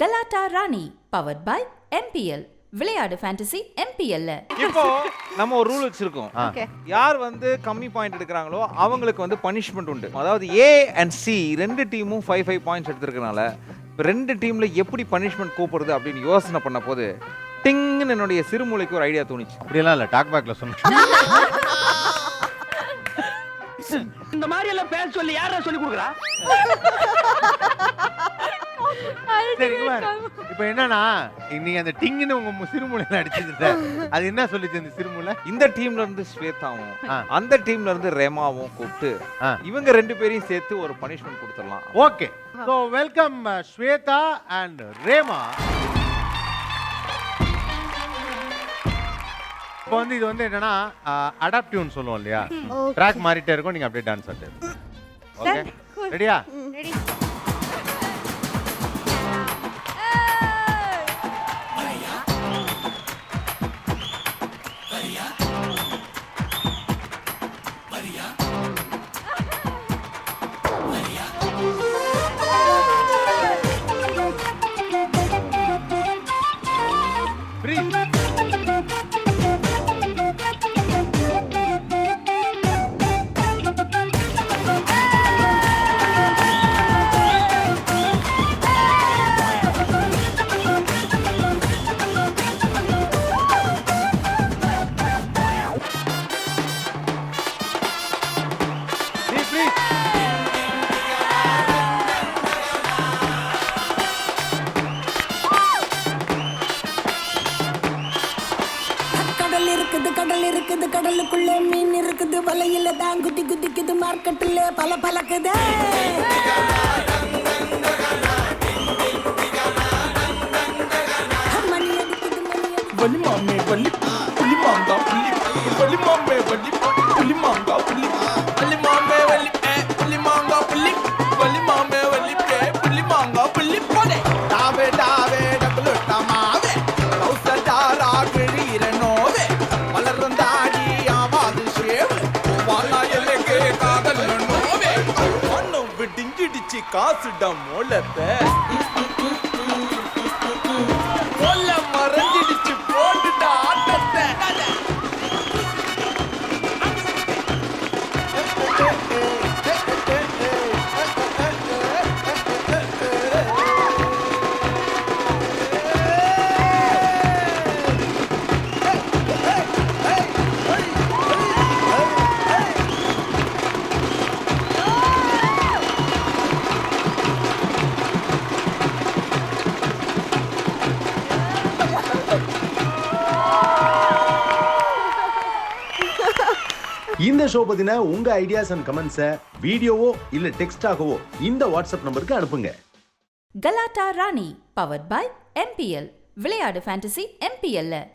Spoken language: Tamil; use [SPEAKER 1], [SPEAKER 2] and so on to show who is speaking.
[SPEAKER 1] Galatta Rani powered by MPL விளையாடு ஃபேண்டசி எம்பிஎல்ல
[SPEAKER 2] இப்போ நம்ம ஒரு ரூல் வச்சிருக்கோம்.
[SPEAKER 3] ஓகே
[SPEAKER 2] யார் வந்து கம்மி பாயிண்ட் எடுக்கிறாங்களோ அவங்களுக்கு வந்து பனிஷ்மெண்ட் உண்டு. அதாவது ஏ அண்ட் சி ரெண்டு டீமும் ஃபைவ் ஃபைவ் பாயிண்ட்ஸ் எடுத்திருக்கனால இப்போ ரெண்டு டீம்ல எப்படி பனிஷ்மெண்ட் கூப்பிடுறது அப்படின்னு யோசனை பண்ண போது டிங்னு என்னுடைய சிறுமூளைக்கு ஒரு ஐடியா தோணுச்சு.
[SPEAKER 4] அப்படியெல்லாம் இல்லை டாக் பேக்ல சொன்னேன்
[SPEAKER 5] இந்த மாதிரி எல்லாம் பேச சொல்லி யாரா சொல்லி கொடுக்குறா?
[SPEAKER 4] சரி குமார் இப்போ என்னன்னா நீங்க அந்த டிங்குன்னு உங்க சிறுமூலையில அடிச்சது அது என்ன சொல்லிச்சு அந்த சிறுமூலை
[SPEAKER 2] இந்த டீம்ல இருந்து ஸ்வேதாவும். அந்த டீம்ல இருந்து ரெமாவும் கூப்பிட்டு. இவங்க ரெண்டு பேரையும் சேர்த்து ஒரு பனிஷ்மெண்ட் கொடுத்துடலாம்.
[SPEAKER 4] Okay. So welcome Shweta and Rema. இப்போ வந்து இது வந்து என்னன்னா அடாப்டிவ்னு சொல்லுவோம் இல்லையா? ட்ராக் மாறிட்டே இருக்கும் நீங்க அப்படியே டான்ஸ் ஆட்டு ஓகே ரெடியா
[SPEAKER 3] ரெடி
[SPEAKER 6] Free. இருக்குது கடல் இருக்குது கடலுக்குள்ள மீன் இருக்குது வலையில தான் குத்தி குதிக்குது மார்க்கெட்டுல பல பலக்குது மணி அடிக்குது மணி அடிக்குது.
[SPEAKER 7] வலி மாமே வலி புலி மாங்கா புலி வலி மாமே விடிஞ்சிடிச்சு காசுடா மோளத்தை.
[SPEAKER 8] இந்த ஷோ பத்தின உங்க ஐடியாஸ் அண்ட் கமெண்ட்ஸை வீடியோவோ இல்ல டெக்ஸ்டாகவோ இந்த வாட்ஸ்அப் நம்பருக்கு அனுப்புங்க.
[SPEAKER 1] Galatta Rani powered by MPL விளையாடு ஃபேண்டசி எம்பிஎல்ல